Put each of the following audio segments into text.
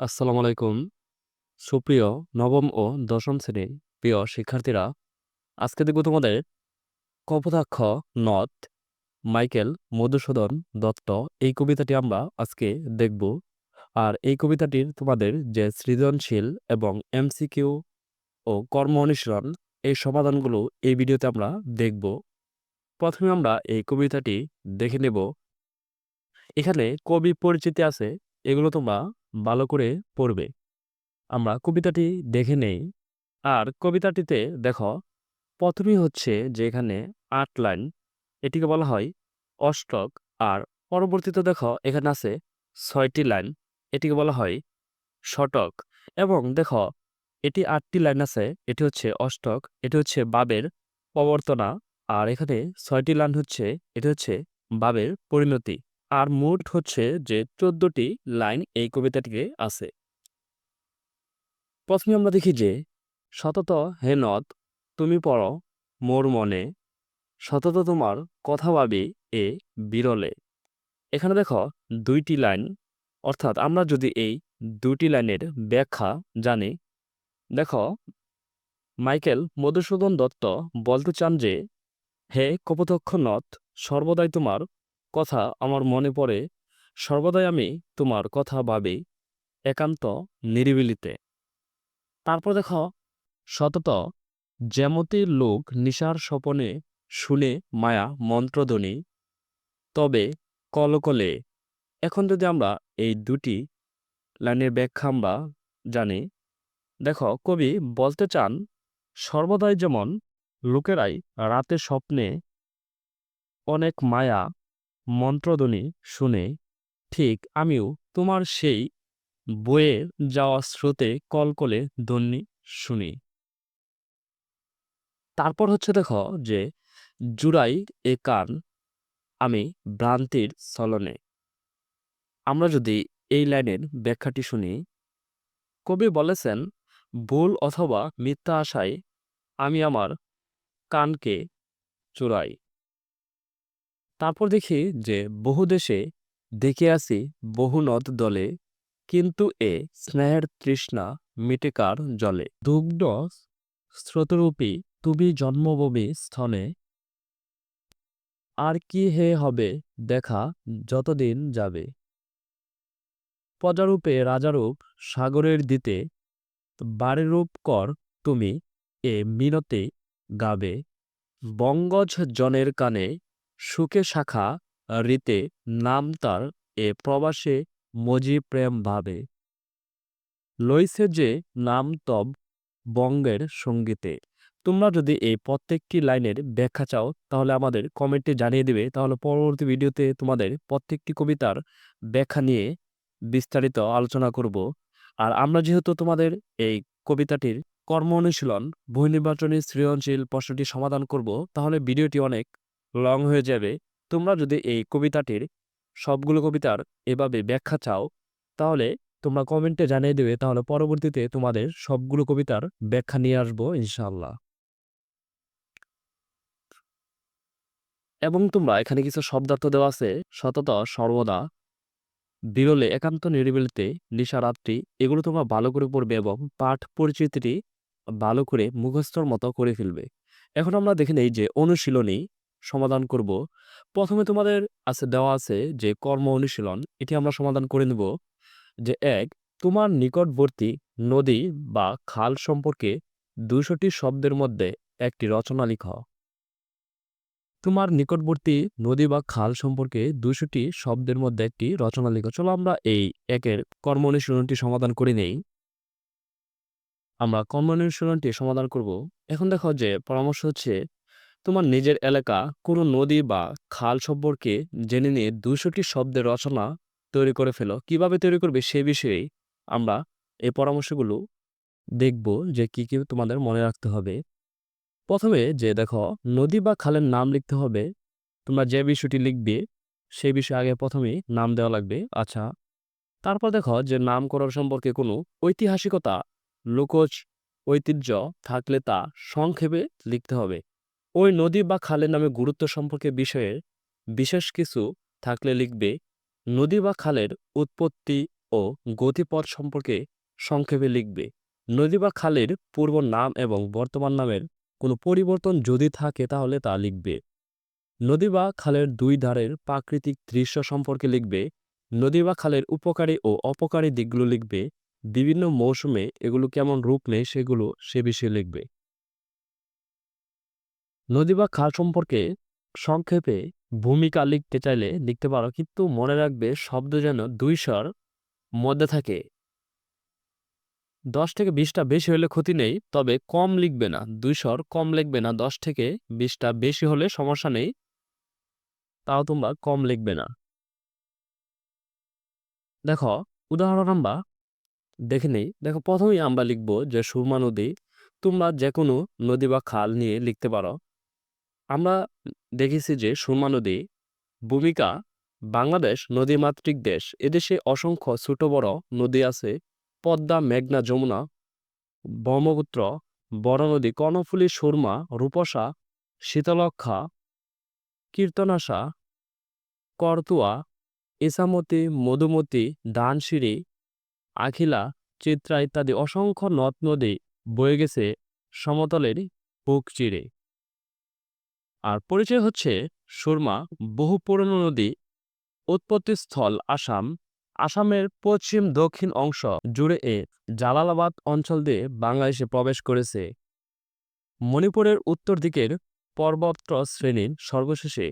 আসসালামু আলাইকুম। সুপ্রিয় নবম ও দশম শ্রেণির প্রিয় শিক্ষার্থীরা, আজকে দেখব তোমাদের কপোতাক্ষ নথ মাইকেল মধুসূদন দত্ত। এই কবিতাটি আমরা আজকে দেখব। আর এই কবিতাটির তোমাদের যে সৃজনশীল এবং এমসিকিউ ও কর্ম অনুশীলন, এই সমাধানগুলো এই ভিডিওতে আমরা দেখব। প্রথমে আমরা এই কবিতাটি দেখে নেব। এখানে কবি পরিচিতি আছে, এগুলো তোমরা ভালো করে পড়বে। আমরা কবিতাটি দেখে নেই। আর কবিতাটিতে দেখো, প্রথমেই হচ্ছে যে এখানে আট লাইন, এটিকে বলা হয় অষ্টক। আর পরবর্তীতে দেখো, এখানে আছে ছয়টি লাইন, এটিকে বলা হয় শতক এবং দেখো, এটি আটটি লাইন আছে, এটি হচ্ছে অষ্টক, এটি হচ্ছে বাবের প্রবর্তনা। আর এখানে ছয়টি লাইন হচ্ছে, এটি হচ্ছে বাবের পরিণতি। আর মোট হচ্ছে যে চোদ্দটি লাইন এই কবিতাটিকে আছে। প্রথমে আমরা দেখি যে, সতত হে নদ, তুমি পড়ো মোর মনে, সতত তোমার কথা ভাবি এ বিরলে। এখানে দেখো দুইটি লাইন, অর্থাৎ আমরা যদি এই দুটি লাইনের ব্যাখ্যা জানি, দেখো, মাইকেল মধুসূদন দত্ত বলতে চান যে, হে কপোতক্ষ নথ সর্বদাই তোমার কথা আমার মনে পড়ে, সর্বদাই আমি তোমার কথা ভাবি, একান্ত নিরিবিলিতে। তারপর দেখো, সতত জ্যামতির লোক নিশার স্বপনে শুনে মায়া মন্ত্রধ্বনি, তবে কলকলে, এখন যদি আমরা এই দুটি লাইনের ব্যাখ্যা আমরা জানি, দেখো, কবি বলতে চান, সর্বদাই যেমন লোকেরাই রাতে স্বপ্নে অনেক মায়া মন্ত্রধ্বনি শুনে, ঠিক আমিও তোমার সেই বয়ে যাওয়া স্রোতে কলকলে ধ্বনি শুনি। তারপর হচ্ছে দেখো যে, জুড়াই এ কান আমি ভ্রান্তির চলনে। আমরা যদি এই লাইনের ব্যাখ্যাটি শুনি, কবি বলেছেন, ভুল অথবা মিথ্যা আশায় আমি আমার কানকে চূড়াই। তারপর দেখি যে বহু দেশে দেখে আসি বহু নদ দলে, কিন্তু এ স্নেহের তৃষ্ণা মিটেকার জলে। দুগ্ধ স্রোতরূপী তুমি জন্মভূমি স্থনে, আর কি হে হবে দেখা যতদিন যাবে। প্রজারূপে রাজারূপ সাগরের দিতে, বারেরূপ কর তুমি এ মিনতে গাবে। বঙ্গজ জনের কানে সুখে শাখা রীতে নাম তার এ প্রবাসে মজি প্রেম ভাবে। লইছে যে নাম তব বঙ্গের সঙ্গীতে। তোমরা যদি এই প্রত্যেকটি লাইনের ব্যাখ্যা চাও, তাহলে আমাদের কমেন্টে জানিয়ে দিবে। তাহলে পরবর্তী ভিডিওতে তোমাদের প্রত্যেকটি কবিতার ব্যাখ্যা নিয়ে বিস্তারিত আলোচনা করব। আর আমরা যেহেতু তোমাদের এই কবিতাটির কর্ম অনুশীলন ভূ নির্বাচনী সৃজনশীল প্রশ্নটি সমাধান করব, তাহলে ভিডিওটি অনেক লং হয়ে যাবে। তোমরা যদি এই কবিতাটির সবগুলো কবিতার এভাবে ব্যাখ্যা চাও, তাহলে তোমরা কমেন্টে জানিয়ে দেবে, তাহলে পরবর্তীতে তোমাদের সবগুলো কবিতার ব্যাখ্যা নিয়ে আসব ইনশাল্লাহ এবং তোমরা এখানে কিছু শব্দার্থ দেওয়া আছে, সতত সর্বদা, বিরলে একান্ত নিরিবিলিতে, নিশারাত্রি, এগুলো তোমরা ভালো করে পড়বে এবং পাঠ পরিচিতিটি ভালো করে মুখস্থর মতো করে ফেলবে। এখন আমরা দেখে নেই যে অনুশীলনী সমাধান করব। প্রথমে তোমাদের আছে, দেওয়া আছে যে কর্ম অনুশীলন, এটি আমরা সমাধান করে নেব। যে এক, তোমার নিকটবর্তী নদী বা খাল সম্পর্কে দুশোটি শব্দের মধ্যে একটি রচনা লিখ। তোমার নিকটবর্তী নদী বা খাল সম্পর্কে দুশোটি শব্দের মধ্যে একটি রচনা লিখ। চলো আমরা এই একের কর্ম অনুশীলনটি সমাধান করে নেই। আমরা কর্ম অনুশীলনটি সমাধান করব। এখন দেখো যে পরামর্শ হচ্ছে তোমার নিজের এলাকা কোনো নদী বা খাল সম্পর্কে জেনে নিয়ে দুশোটি শব্দের রচনা তৈরি করে ফেলো। কীভাবে তৈরি করবে সে বিষয়ে আমরা এই পরামর্শগুলো দেখব যে কি কি তোমাদের মনে রাখতে হবে। প্রথমে যে দেখো, নদী বা খালের নাম লিখতে হবে। তোমরা যে বিষয়টি লিখবে সেই বিষয়ে আগে প্রথমেই নাম দেওয়া লাগবে। আচ্ছা তারপর দেখো যে নামকরণ সম্পর্কে কোনো ঐতিহাসিকতা, লোকজ, ঐতিহ্য থাকলে তা সংক্ষেপে লিখতে হবে। ওই নদী বা খালের নামে গুরুত্ব সম্পর্কে বিষয়ে বিশেষ কিছু থাকলে লিখবে, নদী বা খালের উৎপত্তি ও গতিপথ সম্পর্কে সংক্ষেপে লিখবে। নদী বা খালের পূর্ব নাম এবং বর্তমান নামের কোনো পরিবর্তন যদি থাকে তাহলে তা লিখবে। নদী বা খালের দুই ধারের প্রাকৃতিক দৃশ্য সম্পর্কে লিখবে, নদী বা খালের উপকারী ও অপকারী দিকগুলো লিখবে, বিভিন্ন মৌসুমে এগুলো কেমন রূপ নেয় সেগুলো সে বিষয়ে লিখবে। নদী বা খাল সম্পর্কে সংক্ষেপে ভূমিকা লিখতে চাইলে লিখতে পারো, কিন্তু মনে রাখবে শব্দ যেন দুই স্বর মধ্যে থাকে। দশ থেকে বিশটা বেশি হলে ক্ষতি নেই, তবে কম লিখবে না, দুই স্বর কম লিখবে না, দশ থেকে বিশটা বেশি হলে সমস্যা নেই, তাও তোমরা কম লিখবে না। দেখো, উদাহরণ আমরা দেখে নেই। দেখো, প্রথমেই আমরা লিখব যে সুরমা নদী, তোমরা যে কোনো নদী বা খাল নিয়ে লিখতে পারো। আমরা দেখেছি যে সুরমা নদী ভূমিকা বাংলাদেশ নদীমাতৃক দেশ। এদেশে অসংখ্য ছোট বড় নদী আছে, পদ্মা, মেঘনা, যমুনা, ব্রহ্মপুত্র, বড় নদী, কর্ণফুলী, সুরমা, রূপসা শীতলক্ষা কীর্তনাশা করতুয়া ইসামতি মধুমতি দানশিরি আখিলা, চিত্রা ইত্যাদি অসংখ্য নদ নদী বয়ে গেছে সমতলের বুক চিরে। আর পরিচয় হচ্ছে সুরমা, বহু পুরনো নদী উৎপত্তিস্থল আসাম, আসামের পশ্চিম দক্ষিণ অংশ জুড়ে এ জালালাবাদ অঞ্চল দিয়ে বাংলাদেশে প্রবেশ করেছে। মণিপুরের উত্তর দিকের পর্বত্র শ্রেণির সর্বশেষে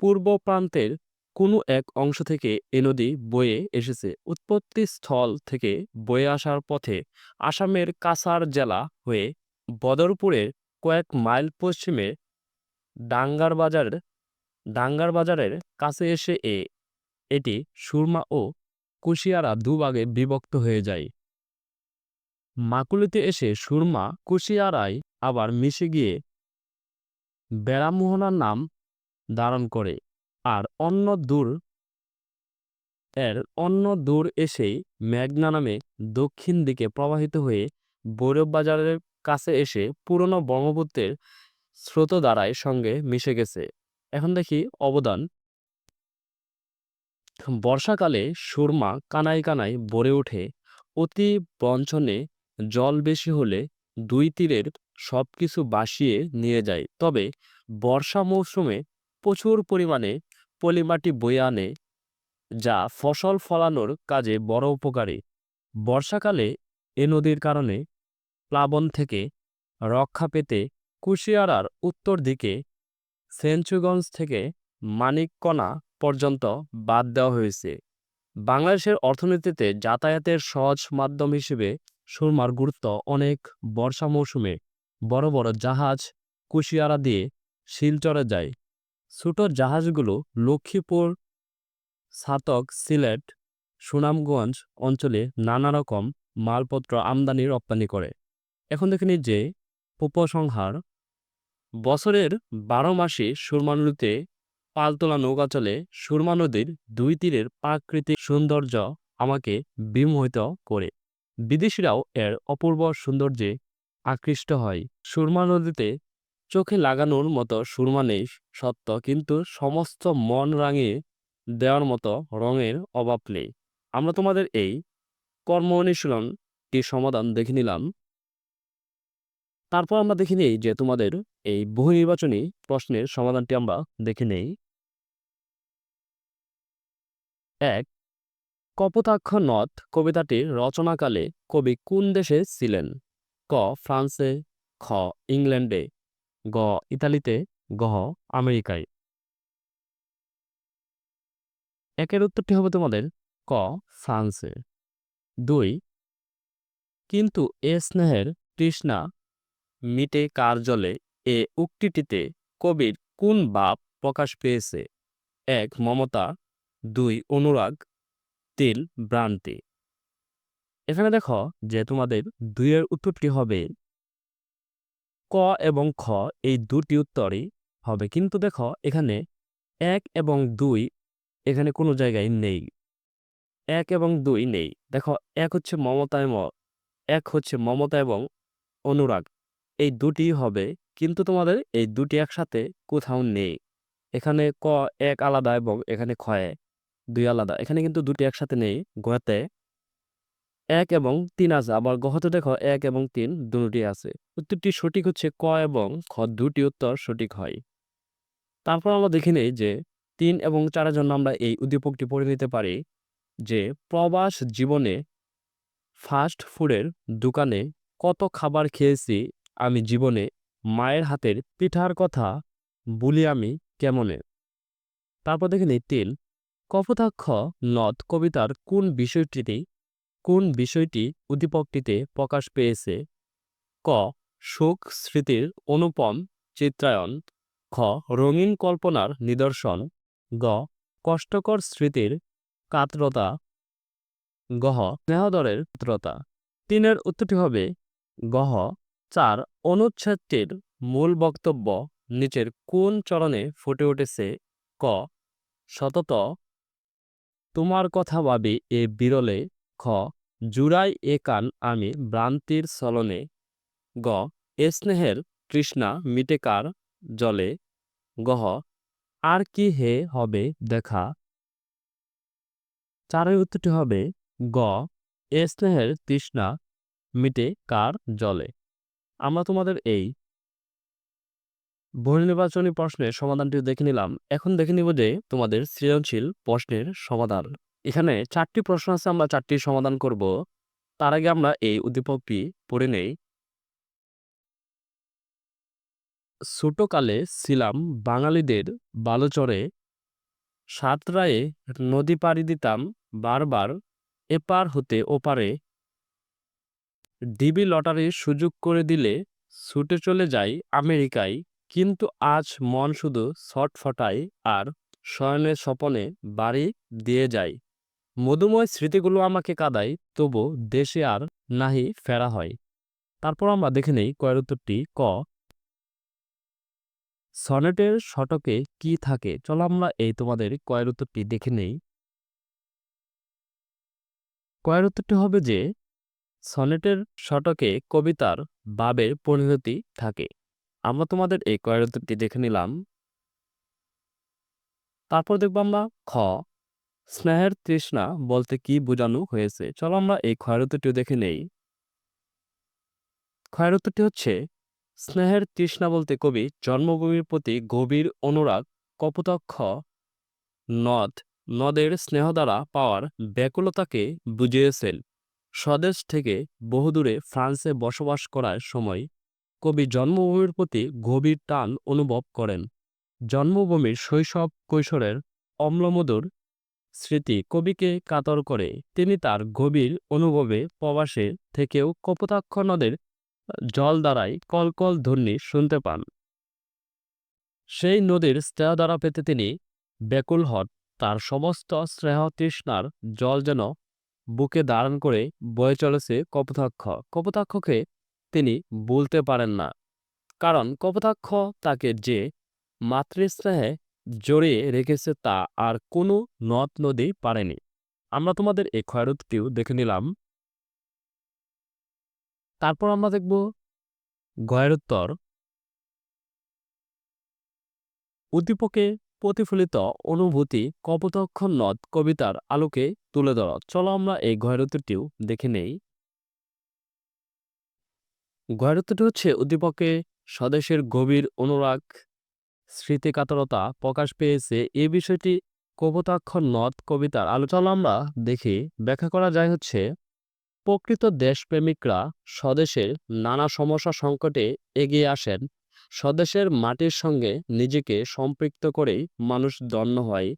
পূর্ব প্রান্তের কোনো এক অংশ থেকে এ নদী বয়ে এসেছে। উৎপত্তি স্থল থেকে বয়ে আসার পথে আসামের কাসার জেলা হয়ে বদরপুরের কয়েক মাইল পশ্চিমে ডাঙ্গার বাজার ডাঙ্গার বাজারের কাছে এসে এ, এটি সুরমা ও কুশিয়ারা দুভাগে বিভক্ত হয়ে যায়। মাকুলিতে এসে সুরমা কুশিয়ারায় আবার মিশে গিয়ে বেড়ামোহনার নাম ধারণ করে আর অন্য দূর, এর অন্য দূর এসেই মেঘনা নামে দক্ষিণ দিকে প্রবাহিত হয়ে ভৈরব বাজারের কাছে এসে পুরনো ব্রহ্মপুত্রের স্রোতধারায় সঙ্গে মিশে গেছে। এখন দেখি অবদান। বর্ষাকালে সুরমা কানায় কানায় ভরে ওঠে। অতি বঞ্চনে জল বেশি হলে দুই তীরের সব কিছু বাসিয়ে নিয়ে যায়। তবে বর্ষা মৌসুমে প্রচুর পরিমাণে পলিমাটি বয়ে আনে, যা ফসল ফলানোর কাজে বড় উপকারী। বর্ষাকালে এ নদীর কারণে প্লাবন থেকে রক্ষা পেতে কুশিয়ারার উত্তর দিকে সেঞ্চুগঞ্জ থেকে মানিককণা পর্যন্ত বাদ দেওয়া হয়েছে। বাংলাদেশের অর্থনীতিতে যাতায়াতের সহজ মাধ্যম হিসেবে সুরমার গুরুত্ব অনেক বর্ষা মৌসুমে বড় বড় জাহাজ কুশিয়ারা দিয়ে শিলচরে যায়। ছোট জাহাজগুলো লক্ষ্মীপুর ছাতক সিলেট, সুনামগঞ্জ অঞ্চলে নানা রকম মালপত্র আমদানি রপ্তানি করে। এখন দেখে যে উপসংহার বছরের বারো মাসে সুরমা নদীতে পালতোলা নৌকা চলে, সুরমা নদীর দুই তীরের প্রাকৃতিক সৌন্দর্য আমাকে বিমোহিত করে। বিদেশিরাও এর অপূর্ব সৌন্দর্যে আকৃষ্ট হয়। সুরমা নদীতে চোখে লাগানোর মতো সুরমা নেই সত্য, কিন্তু সমস্ত মন রাঙিয়ে দেওয়ার মতো রঙের অভাব নেই। আমরা তোমাদের এই কর্ম অনুশীলনটি সমাধান দেখে নিলাম? তারপর আমরা দেখে নেই যে তোমাদের এই বহু নির্বাচনী প্রশ্নের সমাধানটি আমরা দেখে নেই। এক, কপোতাক্ষ নদ কবিতাটির রচনাকালে কবি কোন দেশে ছিলেন? ক, ফ্রান্সে, খ, ইংল্যান্ডে, গ, ইতালিতে গহ আমেরিকায়। একের উত্তরটি হবে তোমাদের ক, ফ্রান্সে। দুই, কিন্তু এ স্নেহের তৃষ্ণা মিটে কার জলে এ উক্তিটিতে কবির কোন ভাব প্রকাশ পেয়েছে? এক, মমতা, দুই, অনুরাগ, তিন, ভ্রান্তি। এখানে দেখো যে তোমাদের দুইয়ের উত্তরটি হবে ক এবং খ, এই দুটি উত্তরই হবে। কিন্তু দেখো এখানে এক এবং দুই এখানে কোনো জায়গায় নেই। এক এবং দুই নেই। দেখো এক হচ্ছে মমতা এক হচ্ছে মমতা এবং অনুরাগ। এই দুটি হবে কিন্তু তোমাদের এই দুটি একসাথে কোথাও নেই। এখানে ক এক আলাদা এবং এখানে ক্ষয়ে দুই আলাদা। এখানে কিন্তু দুটি একসাথে নেই গতে এক এবং তিন আছে, আবার গহতে দেখো এক এবং তিন দুটি আছে। উত্তরটি সঠিক হচ্ছে ক এবং খ, দুটি উত্তর সঠিক হয়। তারপর আমরা দেখি নেই যে তিন এবং চারের জন্য আমরা এই উদ্দীপকটি পড়ে নিতে পারি যে প্রবাস জীবনে ফাস্ট ফুডের দোকানে কত খাবার খেয়েছি আমি জীবনে মায়ের হাতের পিঠার কথা বলি আমি কেমনে? তারপর দেখে নিই তিন কপোতাক্ষ নদ কবিতার কোন বিষয়টিতে, কোন বিষয়টি উদ্দীপকটিতে প্রকাশ পেয়েছে? ক সুখ স্মৃতির অনুপম চিত্রায়ন খ, রঙিন কল্পনার নিদর্শন। গ, কষ্টকর স্মৃতির কাতরতা। গহ স্নেহদরের কাতরতা। তিনের উত্তরটি হবে, গহ। চার অনুচ্ছেদটির মূল বক্তব্য নিচের কোন চরণে ফুটে উঠেছে? ক সতত তোমার কথা ভাবি এ বিরলে। খ জুড়াই এ কান আমি ভ্রান্তির চলনে। গ এ স্নেহের তৃষ্ণা মিটে কার জলে। গহ আর কি হে হবে দেখা। চারের উত্তরটি হবে গ এ স্নেহের তৃষ্ণা মিটে কার জলে। আমরা তোমাদের এই বহু নির্বাচনী প্রশ্নের সমাধানটি দেখে নিলাম। এখন দেখে নিব যে তোমাদের সৃজনশীল প্রশ্নের সমাধান। এখানে চারটি প্রশ্ন আছে, আমরা চারটি সমাধান করব। তার আগে আমরা এই উদ্দীপকটি পড়ে নেই। ছোটকালে ছিলাম বাঙালিদের বালুচরে। সাতরায়ে নদী পাড়ি দিতাম, বারবার এপার হতে ওপারে। ডিবি লটারির সুযোগ করে দিলে ছুটে চলে যাই আমেরিকায়, কিন্তু আজ মন শুধু ছটফটায় আর শয়নের স্বপনে বাড়ি দিয়ে যায় মধুময় স্মৃতিগুলো আমাকে কাঁদায়, তবু দেশে আর নাহি ফেরা হয়। তারপর আমরা দেখে নেই কয়ের উত্তরটি ক। সনেটের শতকে কি থাকে? চলো আমরা এই তোমাদের কয়ের উত্তরটি দেখে নেই। কয়ের উত্তরটি হবে যে সনেটের শতকে কবিতার বাবের পরিণতি থাকে। আমরা তোমাদের এই উত্তরটি দেখে নিলাম। তারপর দেখব আমরা খ। স্নেহের তৃষ্ণা বলতে কি বোঝানো হয়েছে? চলো আমরা এই ক্ষয়ের উত্তরটিও দেখে নেই। ক্ষয়ের উত্তরটি হচ্ছে, স্নেহের তৃষ্ণা বলতে কবি জন্মভূমির প্রতি গভীর অনুরাগ কপোতক্ষ নদ, নদের স্নেহ দ্বারা পাওয়ার ব্যাকুলতাকে বুঝিয়েছেন। স্বদেশ থেকে বহুদূরে ফ্রান্সে বসবাস করার সময় কবি জন্মভূমির প্রতি গভীর টান অনুভব করেন। জন্মভূমির শৈশব কৈশোরের অম্লমধুর স্মৃতি কবিকে কাতর করে। তিনি তার গভীর অনুভবে প্রবাসে থেকেও কপোতাক্ষ নদের জল দ্বারাই কলকল ধ্বনি শুনতে পান। সেই নদীর স্নেহ দ্বারা পেতে তিনি ব্যাকুল হন। তার সমস্ত স্নেহ তৃষ্ণার জল যেন বুকে দাঁড়ান করে বয়ে চলেছে কপোতাক্ষ। কপোতাক্ষকে তিনি বলতে পারেন না, কারণ কপোতাক্ষ তাকে যে মাতৃস্নেহে জড়িয়ে রেখেছে তা আর কোনো নদ নদী পারেনি। আমরা তোমাদের এই ক্ষয়রতটিও দেখে নিলাম। তারপর আমরা দেখব গয়ের উদ্দীপকে প্রতিফলিত অনুভূতি কপোতক্ষ নদ কবিতার আলোকে তুলে ধরা। চলো আমরা এই গয়ের দেখে নেই। গয়ের হচ্ছে উদ্দীপকে স্বদেশের গভীর অনুরাগ, স্মৃতিকাতরতা প্রকাশ পেয়েছে। এ বিষয়টি কপোতাক্ষর নদ কবিতার আলোচনা আমরা দেখি। ব্যাখ্যা করা যায় হচ্ছে, প্রকৃত দেশপ্রেমিকরা স্বদেশের নানা সমস্যা সংকটে এগিয়ে আসেন। স্বদেশের মাটির সঙ্গে নিজেকে সম্পৃক্ত করেই মানুষ দন্য হয়।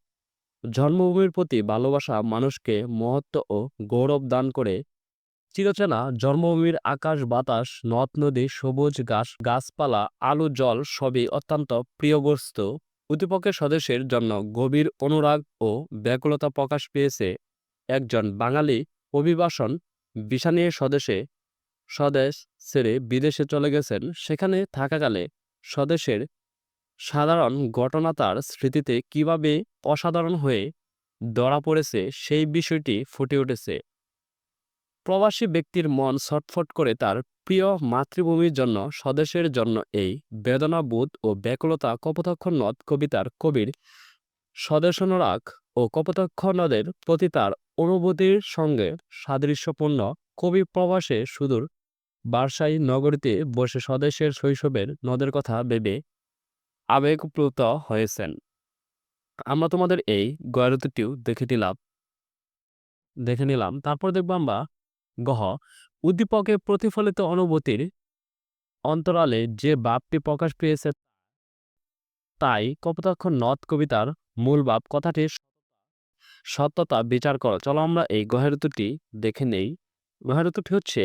জন্মভূমির প্রতি ভালোবাসা মানুষকে মহত্ব ও গৌরব দান করে। চিরচেনা জন্মভূমির আকাশ, বাতাস, নদ, নদী, সবুজ গাছ গাছপালা, আলো, জল সবই অত্যন্ত প্রিয় বস্তু উদ্দীপকের স্বদেশের জন্য গভীর অনুরাগ ও ব্যাকুলতা প্রকাশ পেয়েছে। একজন বাঙালি অভিবাসন, ভিসা নিয়ে স্বদেশে স্বদেশ ছেড়ে বিদেশে চলে গেছেন, সেখানে থাকাকালে স্বদেশের সাধারণ ঘটনা তার স্মৃতিতে কীভাবে অসাধারণ হয়ে ধরা পড়েছে, সেই বিষয়টি ফুটে উঠেছে। প্রবাসী ব্যক্তির মন ছটফট করে তার প্রিয় মাতৃভূমির জন্য, স্বদেশের জন্য এই বেদনাবোধ ও ব্যাকুলতা কপোতক্ষ নদ কবিতার কবির স্বদেশনরাগ ও ও নদের প্রতি তার অনুভূতির সঙ্গে সাদৃশ্যপূর্ণ। কবি প্রবাসে সুদূর বার্সাই নগরীতে বসে স্বদেশের শৈশবের নদের কথা ভেবে আবেগপ্লুত হয়েছেন। আমরা তোমাদের এই গয়ারতিটিও দেখে নিলাম। দেখে নিলাম। তারপর দেখব আমরা গহ উদ্দীপকে প্রতিফলিত অনুভূতির অন্তরালে যে ভাবটি প্রকাশ পেয়েছে তাই কপোতাক্ষ নদ কবিতার মূল ভাব কথাটির সত্যতা বিচার করো। চলো আমরা এই গহেরতুটি দেখে নেই। গহেরতুটি হচ্ছে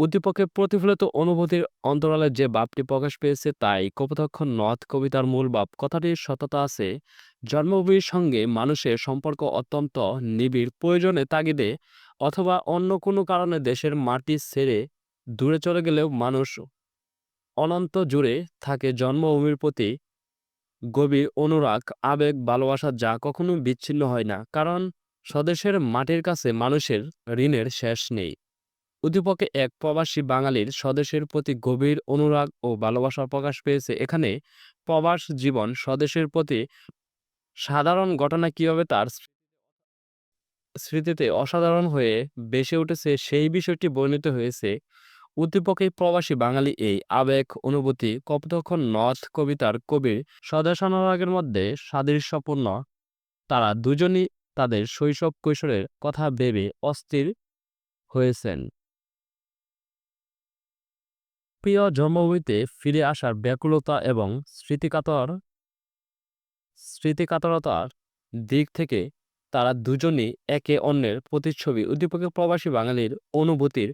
উদ্দীপকে প্রতিফলিত অনুভূতির অন্তরালে যে ভাবটি প্রকাশ পেয়েছে তাই কপোতাক্ষ নথ কবিতার মূল ভাব। কথাটির সততা আছে। জন্মভূমির সঙ্গে মানুষের সম্পর্ক অত্যন্ত নিবিড়, প্রয়োজনে তাগিদে অথবা অন্য কোনো কারণে দেশের মাটি ছেড়ে দূরে চলে গেলেও মানুষ অনন্ত জুড়ে থাকে। জন্মভূমির প্রতি গভীর অনুরাগ, আবেগ, ভালোবাসা যা কখনো বিচ্ছিন্ন হয় না। কারণ স্বদেশের মাটির কাছে মানুষের ঋণের শেষ নেই। উদ্দীপকে এক প্রবাসী বাঙালির স্বদেশের প্রতি গভীর অনুরাগ ও ভালোবাসা প্রকাশ পেয়েছে। এখানে প্রবাস জীবন স্বদেশের প্রতি সাধারণ ঘটনা কীভাবে তার স্মৃতিতে অসাধারণ হয়ে বেসে উঠেছে সেই বিষয়টি বর্ণিত হয়েছে। উদ্দীপকে প্রবাসী বাঙালি এই আবেগ, অনুভূতি, কপোতাক্ষ নথ কবিতার কবির স্বদেশানুরাগের মধ্যে সাদৃশ্যপূর্ণ। তারা দুজনই তাদের শৈশব কৈশোরের কথা ভেবে অস্থির হয়েছেন। প্রিয় জন্মভূমিতে ফিরে আসার ব্যাকুলতা এবং স্মৃতিকাতর স্মৃতিকাতরতার দিক থেকে তারা দুজনই একে অন্যের প্রতিচ্ছবি। উদ্দীপকে প্রবাসী বাঙালির অনুভূতির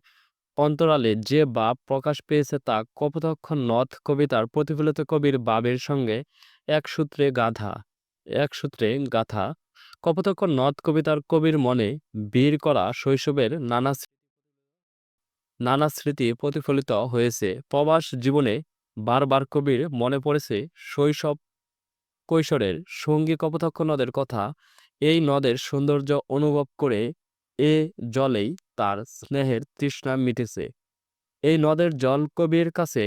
অন্তরালে যে ভাব প্রকাশ পেয়েছে তা কপোতাক্ষ নথ কবিতার প্রতিফলিত কবির ভাবের সঙ্গে এক সূত্রে গাথা, এক সূত্রে গাথা। কপোতাক্ষ নথ কবিতার কবির মনে বীর করা শৈশবের নানা নানা স্মৃতি প্রতিফলিত হয়েছে। প্রবাস জীবনে বারবার কবির মনে পড়েছে শৈশব কৈশোরের সঙ্গী কপোতাক্ষ নদের কথা। এই নদের সৌন্দর্য অনুভব করে এ জলেই তার স্নেহের তৃষ্ণা মিটেছে। এই নদের জল কবির কাছে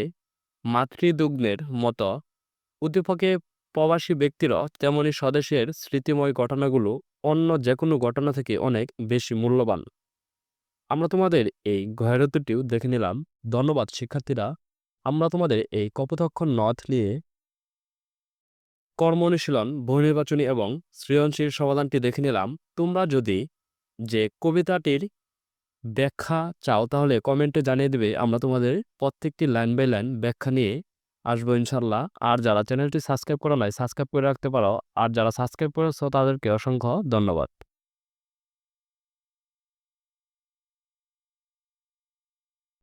মাতৃদুগ্নের মতো। উদ্দীপকে প্রবাসী ব্যক্তিরা তেমনি স্বদেশের স্মৃতিময় ঘটনাগুলো অন্য যে কোনো ঘটনা থেকে অনেক বেশি মূল্যবান। আমরা তোমাদের এই গহেরতিটিও দেখে নিলাম। ধন্যবাদ, শিক্ষার্থীরা। আমরা তোমাদের এই কপোতাক্ষ নথ নিয়ে কর্ম অনুশীলন বহু নির্বাচনী এবং সৃজনশীল সমাধানটি দেখে নিলাম। তোমরা যদি যে কবিতাটির ব্যাখ্যা চাও, তাহলে কমেন্টে জানিয়ে দেবে। আমরা তোমাদের প্রত্যেকটি লাইন বাই লাইন ব্যাখ্যা নিয়ে আসব ইনশাল্লাহ আর যারা চ্যানেলটি সাবস্ক্রাইব করা নাই, সাবস্ক্রাইব করে রাখতে পারো। আর যারা সাবস্ক্রাইব করেছ, তাদেরকে অসংখ্য ধন্যবাদ।